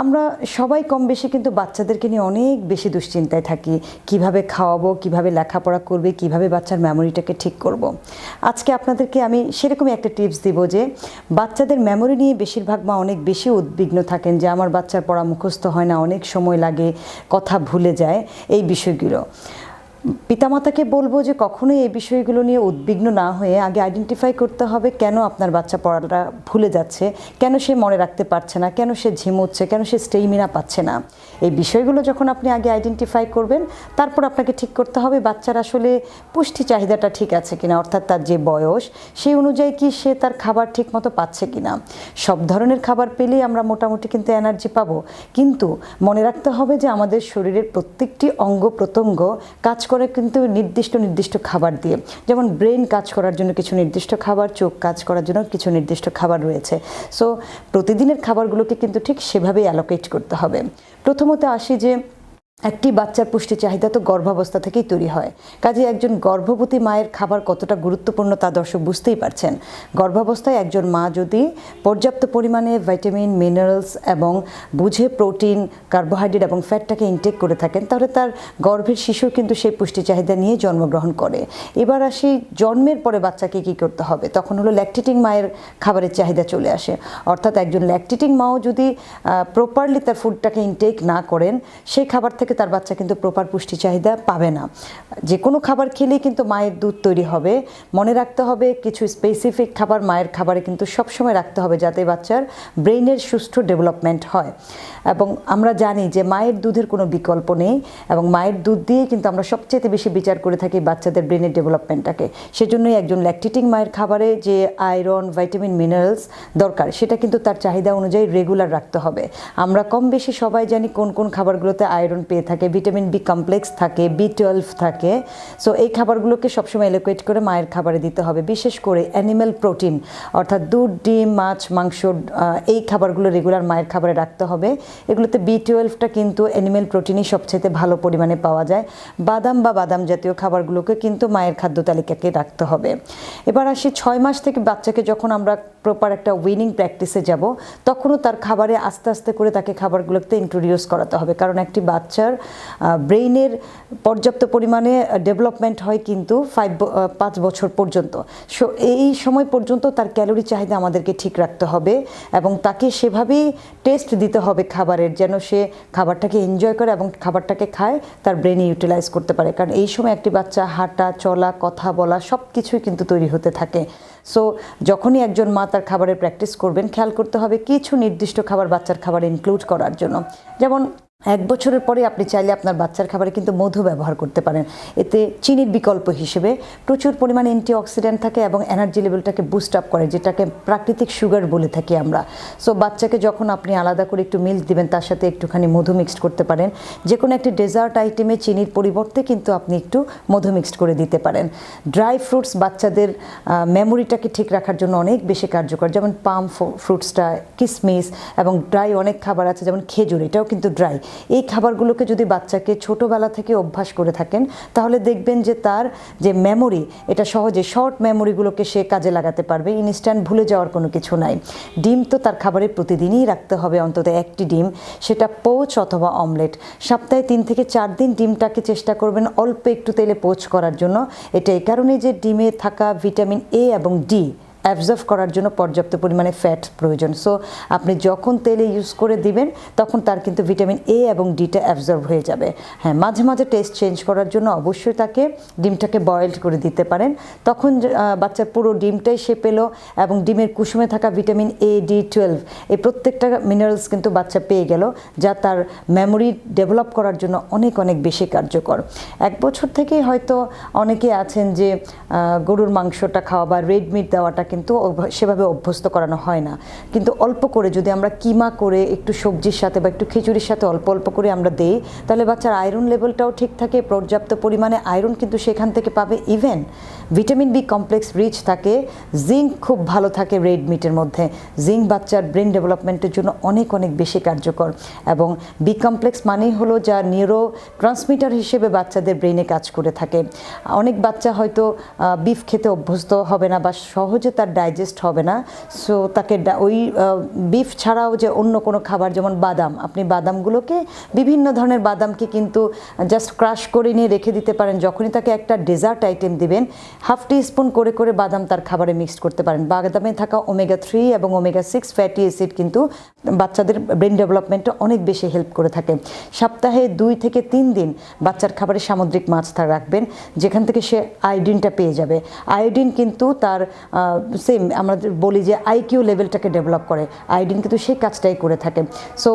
আমরা সবাই কম বেশি কিন্তু বাচ্চাদেরকে নিয়ে অনেক বেশি দুশ্চিন্তায় থাকি কীভাবে খাওয়াবো, কীভাবে লেখাপড়া করবে, কীভাবে বাচ্চার মেমোরিটাকে ঠিক করব। আজকে আপনাদেরকে আমি সেরকমই একটা টিপস দিব যে, বাচ্চাদের মেমোরি নিয়ে বেশিরভাগ মা অনেক বেশি উদ্বিগ্ন থাকেন যে, আমার বাচ্চার পড়া মুখস্থ হয় না, অনেক সময় লাগে, কথা ভুলে যায়, এই বিষয়গুলো পিতামাতাকে বলব যে কখনোই এই বিষয়গুলো নিয়ে উদ্বিগ্ন না হয়ে আগে আইডেন্টিফাই করতে হবে কেন আপনার বাচ্চা পড়াটা ভুলে যাচ্ছে, কেন সে মনে রাখতে পারছে না, কেন সে ঝিমুচ্ছে কেন সে স্টেমিনা পাচ্ছে না। এই বিষয়গুলো যখন আপনি আগে আইডেন্টিফাই করবেন, তারপর আপনাকে ঠিক করতে হবে বাচ্চার আসলে পুষ্টি চাহিদাটা ঠিক আছে কিনা, অর্থাৎ তার যে বয়স, সেই অনুযায়ী কি সে তার খাবার ঠিক মতো পাচ্ছে কিনা। সব ধরনের খাবার পেলেই আমরা মোটামুটি কিন্তু এনার্জি পাবো। কিন্তু মনে রাখতে হবে যে আমাদের শরীরের প্রত্যেকটি অঙ্গ প্রত্যঙ্গ কাজ করে কিন্তু নির্দিষ্ট নির্দিষ্ট খাবার দিয়ে, যেমন ব্রেন কাজ করার জন্য কিছু নির্দিষ্ট খাবার, চোখ কাজ করার জন্য কিছু নির্দিষ্ট খাবার রয়েছে। সো প্রতিদিনের খাবারগুলোকে কিন্তু ঠিক সেভাবেই অ্যালোকেট করতে হবে। প্রথমত আসি যে একটি বাচ্চার পুষ্টি চাহিদা তো গর্ভাবস্থা থেকেই তৈরি হয়। কাজে একজন গর্ভবতী মায়ের খাবার কতটা গুরুত্বপূর্ণ তা দর্শক বুঝতেই পারছেন। গর্ভাবস্থায় একজন মা যদি পর্যাপ্ত পরিমাণে ভাইটামিন মিনারেলস এবং বুঝে প্রোটিন, কার্বোহাইড্রেট এবং ফ্যাটটাকে ইনটেক করে থাকেন, তাহলে তার গর্ভের শিশু কিন্তু সেই পুষ্টি চাহিদা নিয়ে জন্মগ্রহণ করে। এবার আসি জন্মের পরে বাচ্চাকে কী করতে হবে? তখন হলো ল্যাকটেটিং মায়ের খাবারের চাহিদা চলে আসে। অর্থাৎ একজন ল্যাকটেটিং মাও যদি প্রপারলি তার ফুডটাকে ইনটেক না করেন, সেই খাবার থেকে তার বাচ্চা কিন্তু প্রপার পুষ্টি চাহিদা পাবে না। যে কোনো খাবার খেলেই কিন্তু মায়ের দুধ তৈরি হবে। মনে রাখতে হবে, কিছু স্পেসিফিক খাবার মায়ের খাবারে কিন্তু সবসময় রাখতে হবে যাতে বাচ্চার ব্রেইনের সুষ্ঠু ডেভেলপমেন্ট হয়। এবং আমরা জানি যে মায়ের দুধের কোনো বিকল্প নেই এবং মায়ের দুধ দিয়ে কিন্তু আমরা সবচেয়ে বেশি বিচার করে থাকি বাচ্চাদের ব্রেনের ডেভেলপমেন্টটাকে সেজন্যই একজন ল্যাকটেটিং মায়ের খাবারে যে আয়রন ভাইটামিন মিনারেলস দরকার, সেটা কিন্তু তার চাহিদা অনুযায়ী রেগুলার রাখতে হবে। আমরা কম বেশি সবাই জানি কোন কোন খাবারগুলোতে আয়রন পেয়ে থাকে, ভিটামিন বি কমপ্লেক্স থাকে বি টুয়েলভ থাকে। সো এই খাবারগুলোকে সবসময় এলোকুয়েট করে মায়ের খাবারে দিতে হবে। বিশেষ করে অ্যানিম্যাল প্রোটিন অর্থাৎ দুধ, ডিম, মাছ, মাংস এই খাবারগুলো রেগুলার মায়ের খাবারে রাখতে হবে। এগুলোতে বি টুয়েলভটা কিন্তু অ্যানিম্যাল প্রোটিনই সবচেয়ে ভালো পরিমাণে পাওয়া যায়। বাদাম বা বাদাম জাতীয় খাবারগুলোকে কিন্তু মায়ের খাদ্য তালিকাকে রাখতে হবে। এবার আসি ছয় মাস থেকে বাচ্চাকে যখন আমরা প্রপার একটা উইনিং প্র্যাকটিসে যাব, তখনও তার খাবারে আস্তে আস্তে করে তাকে খাবারগুলোতে ইন্ট্রোডিউস করাতে হবে। কারণ একটি বাচ্চার ব্রেইনের পর্যাপ্ত পরিমাণে ডেভেলপমেন্ট হয় কিন্তু ফাইভ পাঁচ বছর পর্যন্ত। সো, এই সময় পর্যন্ত তার ক্যালোরি চাহিদা আমাদেরকে ঠিক রাখতে হবে এবং তাকে সেভাবেই টেস্ট দিতে হবে খাবারের, যেন সে খাবারটাকে এনজয় করে এবং খাবারটাকে খায়, তার ব্রেনে ইউটিলাইজ করতে পারে। কারণ এই সময় একটি বাচ্চা হাঁটা, চলা, কথা বলা সব কিছুই কিন্তু তৈরি হতে থাকে। সো, যখনই একজন মা তার খাবারের প্র্যাকটিস করবেন, খেয়াল করতে হবে কিছু নির্দিষ্ট খাবার বাচ্চার খাবার ইনক্লুড করার জন্য। যেমন এক বছরের পরে আপনি চাইলে আপনার বাচ্চার খাবারে কিন্তু মধু ব্যবহার করতে পারেন। এতে চিনির বিকল্প হিসেবে প্রচুর পরিমাণে অ্যান্টিঅক্সিডেন্ট থাকে এবং এনার্জি লেভেলটাকে বুস্ট আপ করে, যেটাকে প্রাকৃতিক সুগার বলে থাকি আমরা। সো বাচ্চাকে যখন আপনি আলাদা করে একটু মিল্ক দিবেন, তার সাথে একটুখানি মধু মিক্সড করতে পারেন। যে কোনো একটি ডেজার্ট আইটেমে চিনির পরিবর্তে কিন্তু আপনি একটু মধু মিক্সড করে দিতে পারেন। ড্রাই ফ্রুটস বাচ্চাদের মেমোরিটাকে ঠিক রাখার জন্য অনেক বেশি কার্যকর। যেমন পাম ফ্রুটসটা কিসমিস এবং ড্রাই অনেক খাবার আছে, যেমন খেজুর, এটাও কিন্তু ড্রাই এই খাবারগুলোকে যদি বাচ্চাকে ছোটোবেলা থেকে অভ্যাস করে থাকেন, তাহলে দেখবেন যে তার যে মেমোরি এটা সহজে শর্ট মেমোরিগুলোকে সে কাজে লাগাতে পারবে। ইনস্ট্যান্ট ভুলে যাওয়ার কোনো কিছু নাই। ডিম তো তার খাবারে প্রতিদিনই রাখতে হবে, অন্তত একটি ডিম। সেটা পোচ অথবা অমলেট সপ্তাহে তিন থেকে চার দিন ডিমটাকে চেষ্টা করবেন অল্প একটু তেলে পোচ করার জন্য। এটা এই কারণে যে ডিমে থাকা ভিটামিন এ এবং ডি অ্যাবজর্ভ করার জন্য পর্যাপ্ত পরিমাণে ফ্যাট প্রয়োজন। সো আপনি যখন তেলে ইউজ করে দিবেন, তখন তার কিন্তু ভিটামিন এ এবং ডিটা অ্যাবজর্ভ হয়ে যাবে। হ্যাঁ মাঝে মাঝে টেস্ট চেঞ্জ করার জন্য অবশ্যই তাকে ডিমটাকে বয়েলড করে দিতে পারেন। তখন বাচ্চার পুরো ডিমটাই সে পেল এবং ডিমের কুসুমে থাকা ভিটামিন এ ডি টুয়েলভ এই প্রত্যেকটা মিনারেলস কিন্তু বাচ্চা পেয়ে গেল, যা তার মেমোরি ডেভেলপ করার জন্য অনেক অনেক বেশি কার্যকর। এক বছর থেকেই হয়তো অনেকে আছেন যে গরুর মাংসটা খাওয়া বা রেড মিট দেওয়াটা কিন্তু সেভাবে অভ্যস্ত করানো হয় না। কিন্তু অল্প করে যদি আমরা কিমা করে একটু সবজির সাথে বা একটু খিচুড়ির সাথে অল্প অল্প করে আমরা দেই, তাহলে বাচ্চার আয়রন লেভেলটাও ঠিক থাকে, পর্যাপ্ত পরিমাণে আয়রন কিন্তু সেখান থেকে পাবে। Even vitamin B complex rich থাকে জিঙ্ক খুব ভালো থাকে রেড মিটের মধ্যে। জিঙ্ক বাচ্চার ব্রেন ডেভেলপমেন্টের জন্য অনেক অনেক বেশি কার্যকর। এবং বি কমপ্লেক্স মানেই হলো যা নিউরো ট্রান্সমিটার হিসেবে বাচ্চাদের ব্রেনে কাজ করে থাকে। অনেক বাচ্চা হয়তো বিফ খেতে অভ্যস্ত হবে না বা সহজে তার ডাইজেস্ট হবে না। সো তাকে ওই বিফ ছাড়াও যে অন্য কোনো খাবার যেমন বাদাম, আপনি বাদামগুলোকে বিভিন্ন ধরনের বাদামকে কিন্তু জাস্ট ক্রাশ করে নিয়ে রেখে দিতে পারেন। যখনই তাকে একটা ডেজার্ট আইটেম দিবেন হাফ টি স্পুন করে করে বাদাম তার খাবারে মিক্সড করতে পারেন। বাদামে থাকা ওমেগা থ্রি এবং ওমেগা সিক্স ফ্যাটি অ্যাসিড কিন্তু বাচ্চাদের ব্রেন ডেভেলপমেন্টে অনেক বেশি হেল্প করে থাকে। সপ্তাহে দুই থেকে তিন দিন বাচ্চার খাবারে সামুদ্রিক মাছ রাখবেন, যেখান থেকে সে আয়োডিনটা পেয়ে যাবে। আয়োডিন কিন্তু তার সেম আমরা বলি যে আইকিউ লেভেলটাকে ডেভেলপ করে। আয়োডিন কিন্তু সেই কাজটাই করে থাকে। সো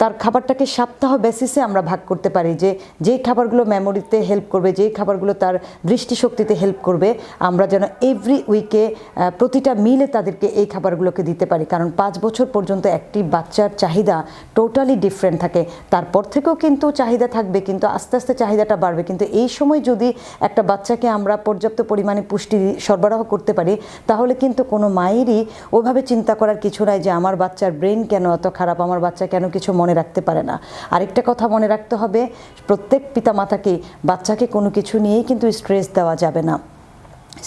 তার খাবারটাকে সপ্তাহ বেসিসে আমরা ভাগ করতে পারি যে, যেই খাবারগুলো মেমোরিতে হেল্প করবে, যেই খাবারগুলো তার দৃষ্টিশক্তিতে হেল্প করবে, আমরা যেন এভরি উইকে প্রতিটা মিলে তাদেরকে এই খাবারগুলোকে দিতে পারি। কারণ পাঁচ বছর পর্যন্ত একটি বাচ্চার চাহিদা টোটালি ডিফারেন্ট থাকে। তারপর থেকেও কিন্তু চাহিদা থাকবে, কিন্তু আস্তে আস্তে চাহিদাটা বাড়বে। কিন্তু এই সময় যদি একটা বাচ্চাকে আমরা পর্যাপ্ত পরিমাণে পুষ্টি সরবরাহ করতে পারি, তাহলে কিন্তু কোনো মায়েরই ওভাবে চিন্তা করার কিছু নাই যে আমার বাচ্চার ব্রেন কেন অত খারাপ, আমার বাচ্চা কেন কিছু মনে রাখতে পারে না। আরেকটা কথা মনে রাখতে হবে, প্রত্যেক পিতা পিতামাতাকে বাচ্চাকে কোনো কিছু নিয়েই কিন্তু স্ট্রেস দেওয়া যাবে না।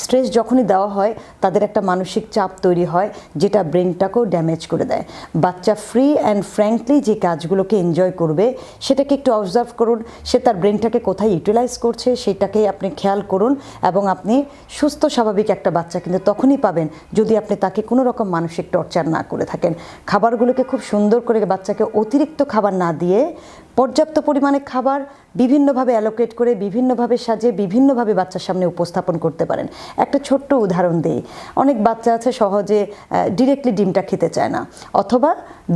স্ট্রেস যখনই দেওয়া হয়, তাদের একটা মানসিক চাপ তৈরি হয়, যেটা ব্রেনটাকেও ড্যামেজ করে দেয়। বাচ্চা ফ্রি অ্যান্ড ফ্র্যাঙ্কলি যে কাজগুলোকে এনজয় করবে, সেটাকে একটু অবজার্ভ করুন, সে তার ব্রেনটাকে কোথায় ইউটিলাইজ করছে সেটাকে আপনি খেয়াল করুন এবং আপনি সুস্থ, স্বাভাবিক একটা বাচ্চা কিন্তু তখনই পাবেন যদি আপনি তাকে কোনো রকম মানসিক টর্চার না করে থাকেন। খাবারগুলোকে খুব সুন্দর করে বাচ্চাকে অতিরিক্ত খাবার না দিয়ে পর্যাপ্ত পরিমাণে খাবার বিভিন্নভাবে অ্যালোকেট করে, বিভিন্নভাবে সাজিয়ে বিভিন্নভাবে বাচ্চার সামনে উপস্থাপন করতে পারেন। একটা ছোট্ট উদাহরণ দিই। অনেক বাচ্চা আছে সহজে ডিরেক্টলি ডিমটা খেতে চায় না, অথবা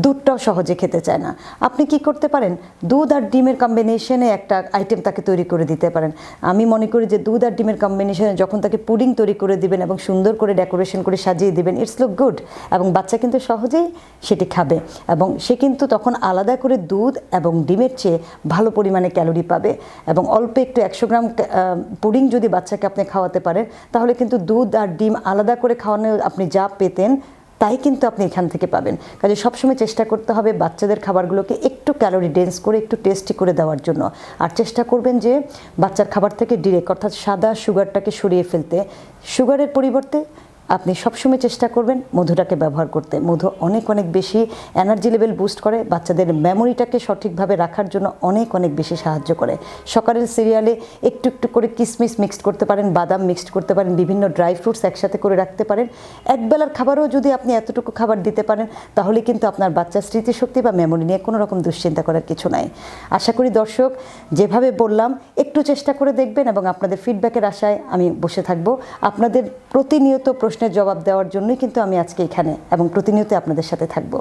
দুধটাও সহজে খেতে চায় না। আপনি কি করতে পারেন? দুধ আর ডিমের কম্বিনেশনে একটা আইটেম তাকে তৈরি করে দিতে পারেন। আমি মনে করি যে দুধ আর ডিমের কম্বিনেশনে যখন তাকে পুডিং তৈরি করে দিবেন এবং সুন্দর করে ডেকোরেশন করে সাজিয়ে দিবেন ইটস লুক গুড এবং বাচ্চা কিন্তু সহজেই সেটি খাবে। এবং সে কিন্তু তখন আলাদা করে দুধ এবং ডিমের চেয়ে ভালো পরিমাণে ক্যালোরি পাবে এবং অল্প একটু একশো গ্রাম পুডিং যদি বাচ্চাকে আপনি খাওয়াতে পারেন, তাহলে কিন্তু দুধ আর ডিম আলাদা করে খাওয়ানো আপনি যা পেতেন, তাই কিন্তু আপনি এখান থেকে পাবেন। কাজে সবসময় চেষ্টা করতে হবে বাচ্চাদের খাবারগুলোকে একটু ক্যালোরি ডেন্স করে, একটু টেস্টি করে দেওয়ার জন্য। আর চেষ্টা করবেন যে বাচ্চার খাবার থেকে ডিরেক্ট অর্থাৎ সাদা সুগারটাকে সরিয়ে ফেলতে। সুগারের পরিবর্তে আপনি সবসময় চেষ্টা করবেন মধুটাকে ব্যবহার করতে। মধু অনেক অনেক বেশি এনার্জি লেভেল বুস্ট করে, বাচ্চাদের মেমোরিটাকে সঠিকভাবে রাখার জন্য অনেক অনেক বেশি সাহায্য করে। সকালের সিরিয়ালে একটু একটু করে কিসমিস মিক্সড করতে পারেন, বাদাম মিক্সড করতে পারেন, বিভিন্ন ড্রাই ফ্রুটস একসাথে করে রাখতে পারেন। একবেলার খাবারও যদি আপনি এতটুকু খাবার দিতে পারেন, তাহলে কিন্তু আপনার বাচ্চার স্মৃতিশক্তি বা মেমোরি নিয়ে কোনো রকম দুশ্চিন্তা করার কিছু নাই। আশা করি দর্শক, যেভাবে বললাম, একটু চেষ্টা করে দেখবেন এবং আপনাদের ফিডব্যাকের আশায় আমি বসে থাকব। আপনাদের প্রতিনিয়ত প্রশ্নের জবাব দেওয়ার জন্যই কিন্তু আমি আজকে এখানে এবং প্রতিনিয়ত আপনাদের সাথে থাকব।